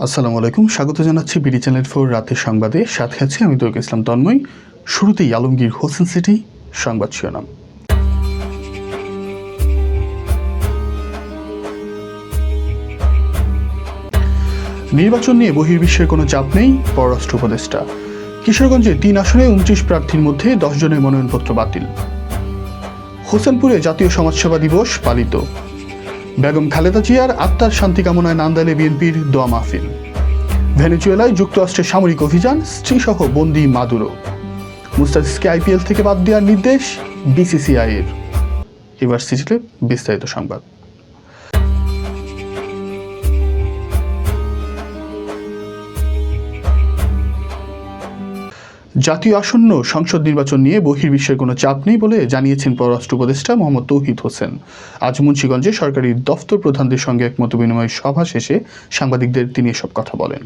আসসালামু আলাইকুম, স্বাগত জানাচ্ছি বিডি চ্যানেল ফোর রাতের সংবাদে। সাথে আছি আমি তৌক ইসলাম তন্ময়। শুরুতেই আলমগীর হোসেন সিটি, সংবাদ শিরোনাম। নির্বাচন নিয়ে বহির্বিশ্বের কোনো চাপ নেই পররাষ্ট্র উপদেষ্টা। কিশোরগঞ্জে তিন আসনে উনত্রিশ প্রার্থীর মধ্যে দশ জনের মনোনয়নপত্র বাতিল। হোসেনপুরে জাতীয় সমাজসেবা দিবস পালিত। বেগম খালেদা জিয়ার আত্মার শান্তি কামনায় নান্দাইলে বিএনপির দোয়া মাহফিল। ভেনেজুয়েলায় যুক্তরাষ্ট্রের সামরিক অভিযান, স্ত্রীসহ বন্দি মাদুরো। মুস্তাফিজকে আইপিএল থেকে বাদ দেওয়ার নির্দেশ বিসিসিআইয়ের। এবার সিজিলে বিস্তারিত সংবাদ। জাতীয় আসন্ন সংসদ নির্বাচন নিয়ে বহির্বিশ্বের কোনো চাপ নেই বলে জানিয়েছেন পররাষ্ট্র উপদেষ্টা মোহাম্মদ তৌহিদ হোসেন। আজ মুন্সিগঞ্জে সরকারি দফতর প্রধানদের সঙ্গে এক মত বিনিময় সভা শেষে সাংবাদিকদের তিনি এসব কথা বলেন।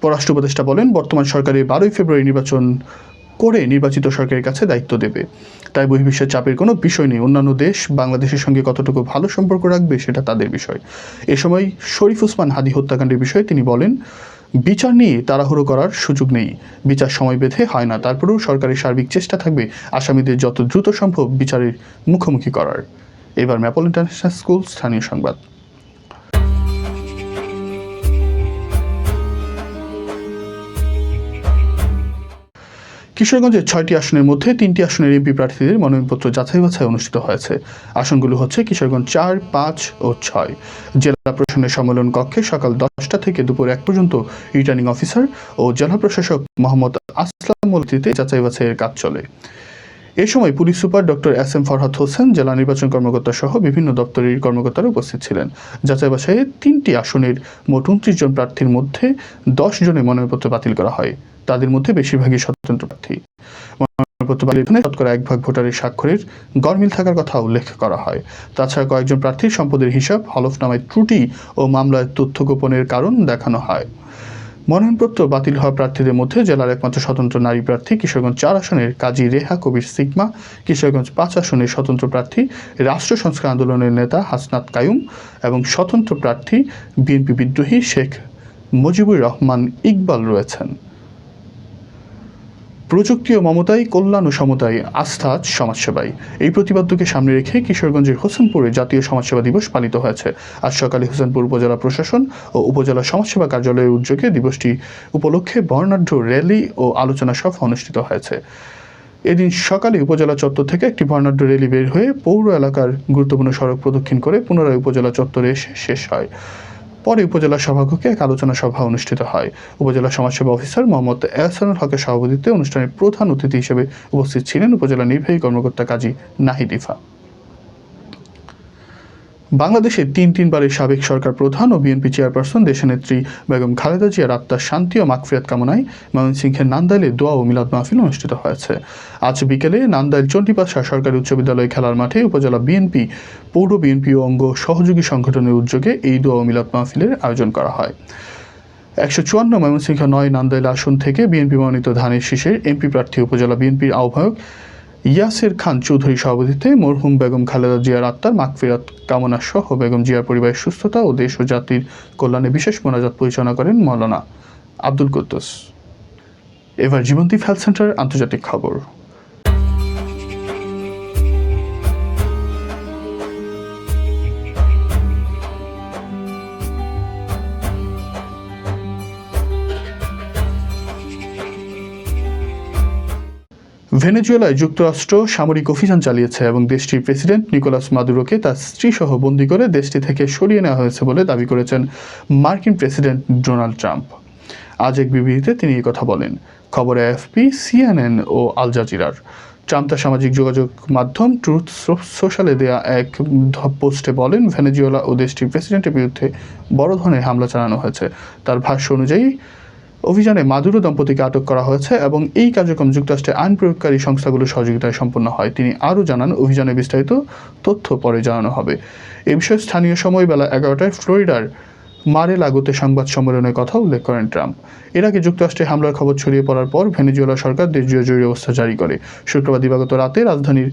পররাষ্ট্র উপদেষ্টা বলেন, বর্তমান সরকারের বারোই ফেব্রুয়ারি নির্বাচন করে নির্বাচিত সরকারের কাছে দায়িত্ব দেবে। তাই বহির্বিশ্বের চাপের কোনো বিষয় নেই। অন্যান্য দেশ বাংলাদেশের সঙ্গে কতটুকু ভালো সম্পর্ক রাখবে সেটা তাদের বিষয়। এ সময় শরীফ ওসমান হাদি হত্যাকাণ্ডের বিষয়ে তিনি বলেন বিচার নিয়ে তাড়াহুড়ো করার সুযোগ নেই। বিচার সময় বেঁধে হয় না, তারপরেও সরকারের সার্বিক চেষ্টা থাকবে আসামিদের যত দ্রুত সম্ভব বিচারের মুখোমুখি করার। এবার ম্যাপল ইন্টারন্যাশনাল স্কুল স্থানীয় সংবাদ। কিশোরগঞ্জের ছয়টি আসনের মধ্যে তিনটি আসনের এমপি প্রার্থীদের মনোনয়নপত্র যাচাই বাছাই অনুষ্ঠিত হয়েছে। আসনগুলো হচ্ছে কিশোরগঞ্জ চার, পাঁচ ও ছয়। জেলা প্রশাসনের সম্মেলন কক্ষে সকাল দশটা থেকে দুপুর এক পর্যন্ত রিটার্নিং অফিসার ও জেলা প্রশাসক মোহাম্মদ আসলাম মলতিতে যাচাই বাছাইয়ের কাজ চলে। এ সময় police super doctor S M Farhad Hossain, জেলা নির্বাচন কর্মকর্তা সহ বিভিন্ন দপ্তরের কর্মকর্তারা উপস্থিত ছিলেন। যাচাই বাছাইয়ে তিনটি আসনের মোট উনত্রিশ জন প্রার্থীর মধ্যে দশ জনের মনোনয়নপত্র বাতিল করা হয়। তাদের মধ্যে বেশিরভাগই স্বতন্ত্র প্রার্থী। মনোনয়নপত্র বাতিলে শতকরা এক ভাগ ভোটারের স্বাক্ষরের গরমিল থাকার কথা উল্লেখ করা হয়। তাছাড়া কয়েকজন প্রার্থীর সম্পদের হিসাব, হলফনামায় ত্রুটি ও মামলায় তথ্য গোপনের কারণ দেখানো হয়। মনোনয়নপত্র বাতিল হওয়া প্রার্থীদের মধ্যে জেলার একমাত্র স্বতন্ত্র নারী প্রার্থী কিশোরগঞ্জ চার আসনের কাজী রেহা কবির সিগমা, কিশোরগঞ্জ পাঁচ আসনের স্বতন্ত্র প্রার্থী রাষ্ট্র সংস্কার আন্দোলনের নেতা হাসনাত কায়ুম এবং স্বতন্ত্র প্রার্থী বিএনপি বিদ্রোহী শেখ মুজিবুর রহমান ইকবাল রয়েছেন। প্রযুক্তি ও মমতায় কল্যাণ ও সমতায় আস্থা সমাজসেবায় এই প্রতিপাদ্যকে সামনে রেখে কিশোরগঞ্জের হোসেনপুরে জাতীয় সমাজসেবা দিবস পালিত হয়েছে। আজ সকালে হোসেনপুর উপজেলা প্রশাসন ও উপজেলা সমাজসেবা কার্যালয়ের উদ্যোগে দিবসটি উপলক্ষে বর্ণাঢ্য র্যালি ও আলোচনা সভা অনুষ্ঠিত হয়েছে। এদিন সকালে উপজেলা চত্বর থেকে একটি বর্ণাঢ্য র্যালি বের হয়ে পৌর এলাকার গুরুত্বপূর্ণ সড়ক প্রদক্ষিণ করে পুনরায় উপজেলা চত্বরে এসে শেষ হয়। পরে উপজেলা সভাকক্ষে এক আলোচনা সভা অনুষ্ঠিত হয়। উপজেলা সমাজসেবা অফিসার মোহাম্মদ এহসানুল হকের সভাপতিত্বে অনুষ্ঠানের প্রধান অতিথি হিসেবে উপস্থিত ছিলেন উপজেলা নির্বাহী কর্মকর্তা কাজী নাহিদ ইফা। বাংলাদেশের তিন তিনবারের সাবেক সরকার প্রধান ও বিএনপি চেয়ারপারসন দেশনেত্রী বেগম খালেদা জিয়ার আত্মার শান্তি ও মাগফিরাত কামনায় ময়মনসিংহের নান্দাইলে দোয়া ও মিলাদ মাহফিল অনুষ্ঠিত হয়েছে। আজ বিকেলে নান্দাইল চণ্ডীপাশা সরকারি উচ্চ বিদ্যালয় খেলার মাঠে উপজেলা বিএনপি, পৌর বিএনপি অঙ্গ সহযোগী সংগঠনের উদ্যোগে এই দোয়া ও মিলাদ মাহফিলের আয়োজন করা হয়। একশো চুয়ান্ন ময়মনসিংহ নয় নান্দাইল আসন থেকে বিএনপি মনোনীত ধানের শীষের এমপি প্রার্থী উপজেলা বিএনপির আহ্বায়ক ইয়াসির খান চৌধুরী সভাপতিত্বে মরহুম বেগম খালেদা জিয়ার আত্মার মাগফিরাত কামনা সহ বেগম জিয়ার পরিবারের সুস্থতা ও দেশ ও জাতির কল্যাণে বিশেষ মোনাজাত পরিচালনা করেন মৌলানা আব্দুল কুদ্দুস। এবার জীবন্তী হেলথ সেন্টার আন্তর্জাতিক খবর। ভেনেজুয়েলায় যুক্তরাষ্ট্র সামরিক অভিযান চালিয়েছে এবং দেশটির প্রেসিডেন্ট নিকোলাস মাদুরোকে তার স্ত্রী সহ বন্দী করে দেশটি থেকে সরিয়ে নেওয়া হয়েছে বলে দাবি করেছেন মার্কিন প্রেসিডেন্ট ডোনাল্ড ট্রাম্প। আজ এক বিবৃতিতে তিনি কথা বলেন। খবরে এফপি সিএনএন ও আল জাজিরার। ট্রাম্প তার সামাজিক যোগাযোগ মাধ্যম ট্রুথ সোশ্যালে দেয়া এক পোস্টে বলেন, ভেনেজুয়েলা ও দেশটির প্রেসিডেন্টের বিরুদ্ধে বড় ধরনের হামলা চালানো হয়েছে। তার ভাষ্য অনুযায়ী অভিযানে মাদুরো দম্পতিকে আটক করা হয়েছে এবং এই কার্যক্রম যুক্তরাষ্ট্রের আইন প্রয়োগকারী সংস্থাগুলোর সহযোগিতায় সম্পন্ন হয়। তিনি আরও জানান, অভিযানে বিস্তারিত তথ্য পরে জানানো হবে। এ বিষয়ে স্থানীয় সময় বেলা এগারোটায় ফ্লোরিডার মারে লাগোতে সংবাদ সম্মেলনের কথা উল্লেখ করেন ট্রাম্প। এর আগে যুক্তরাষ্ট্রে হামলার খবর ছড়িয়ে পড়ার পর ভেনেজুয়েলা সরকার দেশীয় জরুরি অবস্থা জারি করে। শুক্রবার দিবাগত রাতে রাজধানীর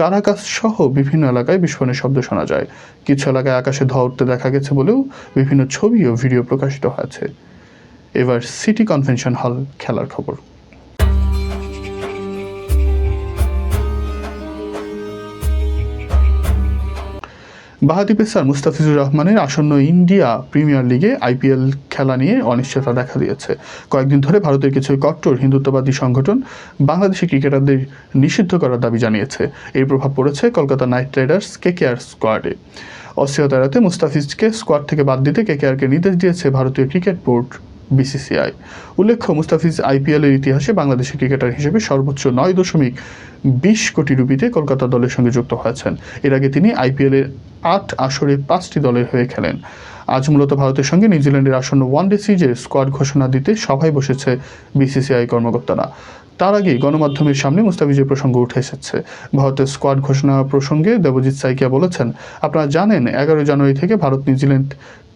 কারাকাস সহ বিভিন্ন এলাকায় বিস্ফোরণের শব্দ শোনা যায়। কিছু এলাকায় আকাশে ধোঁয়া উঠতে দেখা গেছে বলেও বিভিন্ন ছবি ও ভিডিও প্রকাশিত হয়েছে। এবার সিটি কনভেনশন হল খেলার খবর। বাহাদি পেসার মুস্তাফিজুর রহমানের আসন্ন ইন্ডিয়া প্রিমিয়ার লিগে আইপিএল খেলা নিয়ে অনিশ্চয়তা দেখা দিয়েছে। কয়েকদিন ধরে ভারতের কিছু কট্টর হিন্দুত্ববাদী সংগঠন বাংলাদেশি ক্রিকেটারদের নিষিদ্ধ করার দাবি জানিয়েছে। এর প্রভাব পড়েছে কলকাতা নাইট রাইডার্স কেকেআর স্কোয়াডে। অস্থিরতা এড়াতে মুস্তাফিজকে স্কোয়াড থেকে বাদ দিতে কেকেআরকে নির্দেশ দিয়েছে ভারতীয় ক্রিকেট বোর্ড। বিসিসিআই। উল্লেখ্য, মুস্তাফিজ আইপিএলের ইতিহাসে বাংলাদেশের ক্রিকেটার হিসেবে সর্বোচ্চ নয় দশমিক বিশ কোটি রুপিতে কলকাতা দলের সঙ্গে যুক্ত হয়েছেন। এর আগে তিনি আইপিএলের আট আসরে পাঁচটি দলের হয়ে খেলেন। আজ মূলত ভারতের সঙ্গে নিউজিল্যান্ডের আসন্ন ওয়ানডে সিরিজের স্কোয়াড ঘোষণা দিতে সভায় বসেছে বিসিসিআই কর্মকর্তারা। তার আগেই গণমাধ্যমের সামনে মুস্তাফিজের প্রসঙ্গ উঠে এসেছে। ভারতের স্কোয়াড ঘোষণা প্রসঙ্গে দেবজিৎ সাইকিয়া বলেছেন, আপনারা জানেন, এগারো জানুয়ারি থেকে ভারত নিউজিল্যান্ড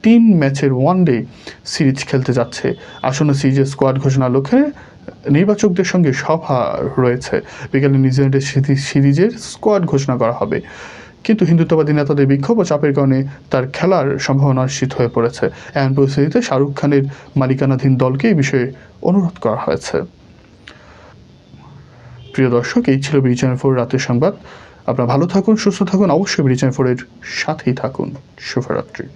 তিন ম্যাচের ওয়ানডে সিরিজ খেলতে যাচ্ছে। আসন্ন সিরিজের স্কোয়াড ঘোষণার লক্ষ্যে নির্বাচকদের সঙ্গে সভা রয়েছে। বিকেলে নিউজিল্যান্ডের সিরি- সিরিজের স্কোয়াড ঘোষণা করা হবে। কিন্তু হিন্দুত্ববাদী নেতাদের বিক্ষোভ ও চাপের কারণে তার খেলার সম্ভাবনা নিশ্চিত হয়ে পড়েছে। এমন পরিস্থিতিতে শাহরুখ খানের মালিকানাধীন দলকে এই বিষয়ে অনুরোধ করা হয়েছে। প্রিয় দর্শক, এই ছিল বিরিচান ফোর রাতের সংবাদ। আপনারা ভালো থাকুন, সুস্থ থাকুন, অবশ্যই বিরিচান ফোরের সাথেই থাকুন। শুভরাত্রি।